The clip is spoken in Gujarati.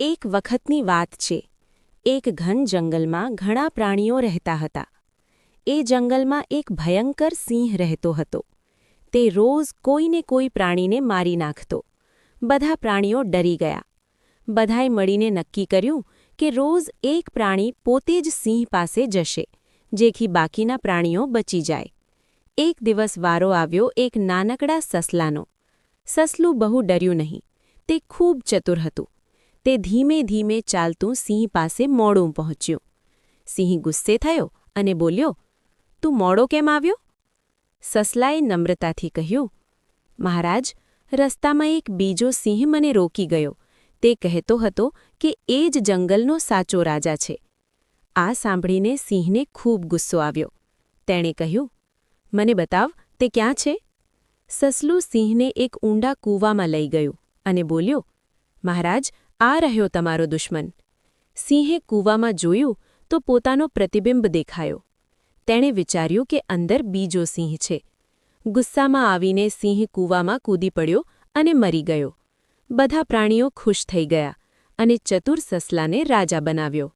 એક વખતની વાત છે. એક ઘન જંગલમાં ઘણા પ્રાણીઓ રહેતા હતા. એ જંગલમાં એક ભયંકર સિંહ રહેતો હતો. તે રોજ કોઈને કોઈ પ્રાણીને મારી નાખતો. બધા પ્રાણીઓ ડરી ગયા. બધાએ મળીને નક્કી કર્યું કે રોજ એક પ્રાણી પોતે જ સિંહ પાસે જશે, જેથી બાકીના પ્રાણીઓ બચી જાય. એક દિવસ વારો આવ્યો એક નાનકડા સસલાનો. સસલું બહુ ડર્યું નહીં. તે ખૂબ ચતુર હતું. તે ધીમે ધીમે ચાલતું સિંહ પાસે મોડું પહોંચ્યું. સિંહ ગુસ્સે થયો અને બોલ્યો, તું મોડો કેમ આવ્યો? સસલાએ નમ્રતાથી કહ્યું, મહારાજ, રસ્તામાં એક બીજો સિંહ મને રોકી ગયો. તે કહેતો હતો કે એ જ જંગલનો સાચો રાજા છે. આ સાંભળીને સિંહને ખૂબ ગુસ્સો આવ્યો. તેણે કહ્યું, મને બતાવ, તે ક્યાં છે? સસલું સિંહને એક ઊંડા કૂવામાં લઈ ગયું અને બોલ્યો, મહારાજ આ રહ્યો તમારો દુશ્મન. સિંહે કૂવામાં જોયું તો પોતાનો પ્રતિબિંબ દેખાયો. તેણે વિચાર્યું કે અંદર બીજો સિંહ છે. ગુસ્સામાં આવીને સિંહ કૂવામાં કૂદી પડ્યો અને મરી ગયો. બધા પ્રાણીઓ ખુશ થઈ ગયા અને ચતુર સસલાને રાજા બનાવ્યો.